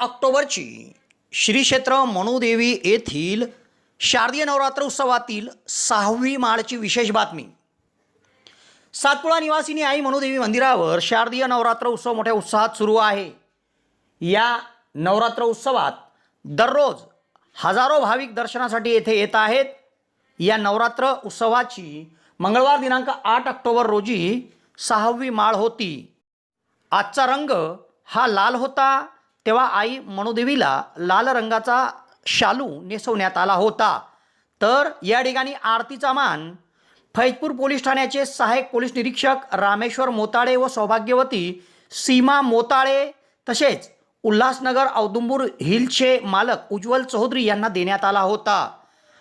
ऑक्टोबरची श्री क्षेत्र मनुदेवी येथील शारदीय नवरात्र उत्सवातील सहावी माळची विशेष बातमी. सातपुडा निवासिनी आई मनुदेवी मंदिरावर शारदीय नवरात्र उत्सव मोठ्या उत्साहात सुरू आहे. या नवरात्र उत्सवात दररोज हजारो भाविक दर्शनासाठी येथे येत आहेत. या नवरात्र उत्सवाची मंगळवार दिनांक आठ ऑक्टोबर रोजी सहावी माळ होती. आजचा रंग हा लाल होता. तेव्हा आई मनुदेवीला लाल रंगाचा शालू नेसवण्यात आला होता. तर या ठिकाणी आरतीचा मान फैजपूर पोलीस ठाण्याचे सहाय्यक पोलीस निरीक्षक रामेश्वर मोताळे व सौभाग्यवती सीमा मोताळे तसेच उल्हासनगर औदुंबूर हिलचे मालक उज्ज्वल चौधरी यांना देण्यात आला होता.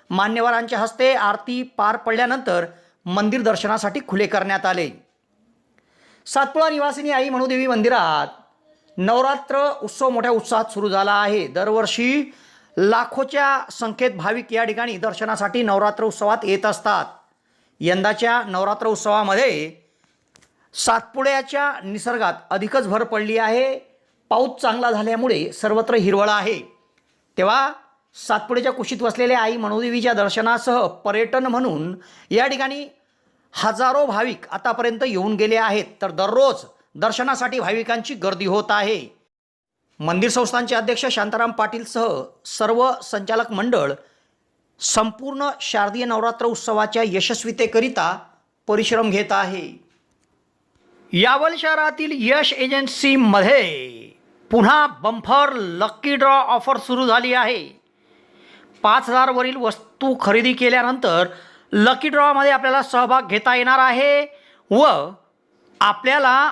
मान्यवरांच्या हस्ते आरती पार पडल्यानंतर मंदिर दर्शनासाठी खुले करण्यात आले. सातपुडा निवासिनी आई मनुदेवी मंदिरात नवरात्र उत्सव मोठ्या उत्साहात सुरू झाला आहे. दरवर्षी लाखोच्या संख्येत भाविक या ठिकाणी दर्शनासाठी नवरात्र उत्सवात येत असतात. यंदाच्या नवरात्र उत्सवामध्ये सातपुड्याच्या निसर्गात अधिकच भर पडली आहे. पाऊस चांगला झाल्यामुळे सर्वत्र हिरवळ आहे. तेव्हा सातपुड्याच्या कुशीत वसलेल्या आई मनोदेवीच्या दर्शनासह पर्यटन म्हणून या ठिकाणी हजारो भाविक आतापर्यंत येऊन गेले आहेत. तर दररोज दर्शनासाठी भाविकांची गर्दी होत आहे. मंदिर संस्थांचे अध्यक्ष शांताराम पाटीलसह सर्व संचालक मंडळ संपूर्ण शारदीय नवरात्र उत्सवाच्या यशस्वीतेकरिता परिश्रम घेत आहे. यावल शहरातील यश एजन्सीमध्ये पुन्हा बंफर लक्की ड्रॉ ऑफर सुरू झाली आहे. पाच हजारवरील वस्तू खरेदी केल्यानंतर लकी ड्रॉमध्ये आपल्याला सहभाग घेता येणार आहे व आपल्याला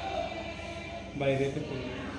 मध्ये नाही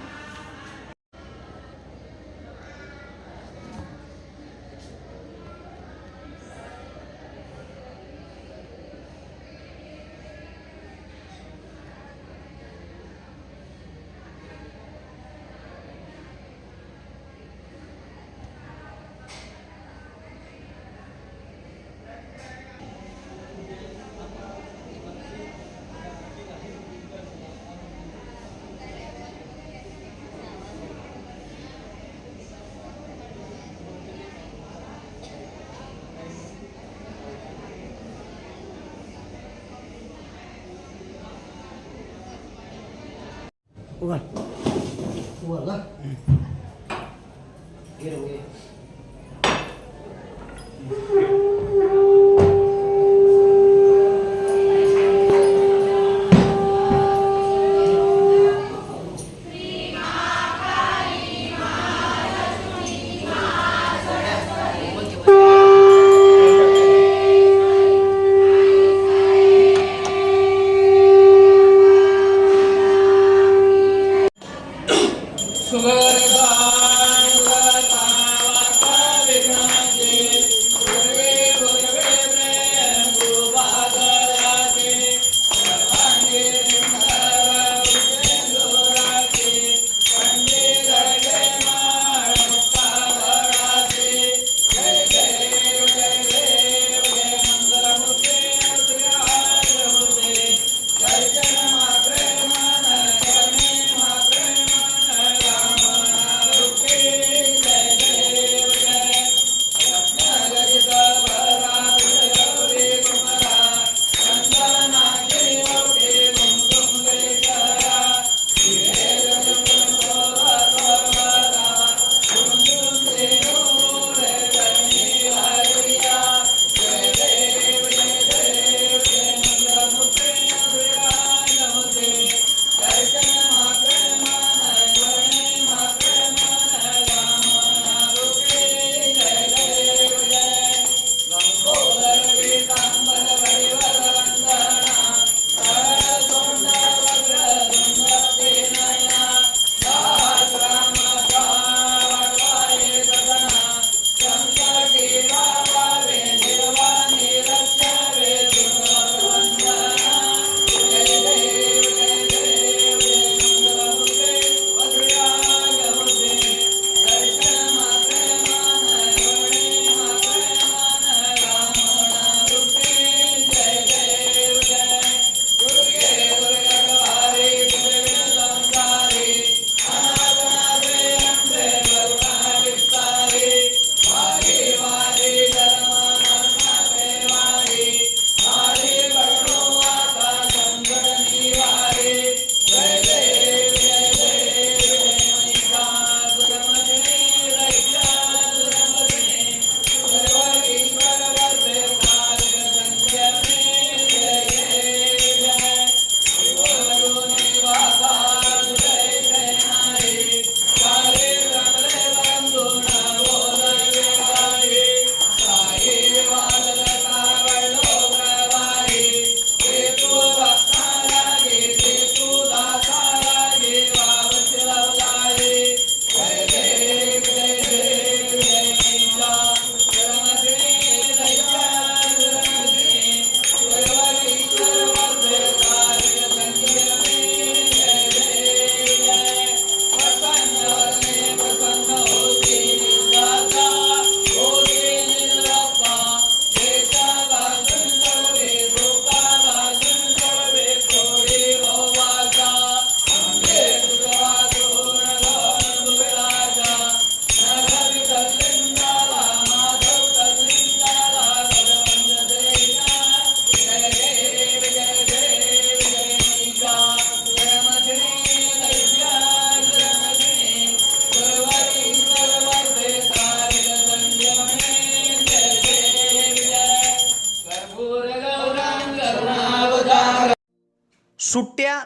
Ugal. Ugal ka? Hmm. Get away. Hmm.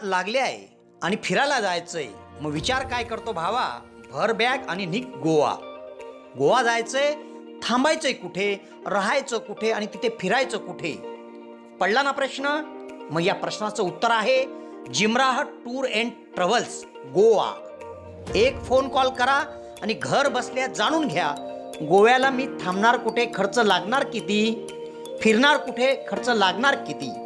लागले आहे आणि फिरायला जायचंय. मग विचार काय करतो भावा? भर बॅग आणि निघ गोवा. गोवा जायचंय थांबायचंय कुठे? राहायचं कुठे? आणि तिथे फिरायचं कुठे? पडला ना प्रश्न? मग या प्रश्नाचं उत्तर आहे जिमराह टूर अँड ट्रॅव्हल्स गोवा. एक फोन कॉल करा आणि घर बसल्या जाणून घ्या. गोव्याला मी थांबणार कुठे? खर्च लागणार किती? फिरणार कुठे? खर्च लागणार किती?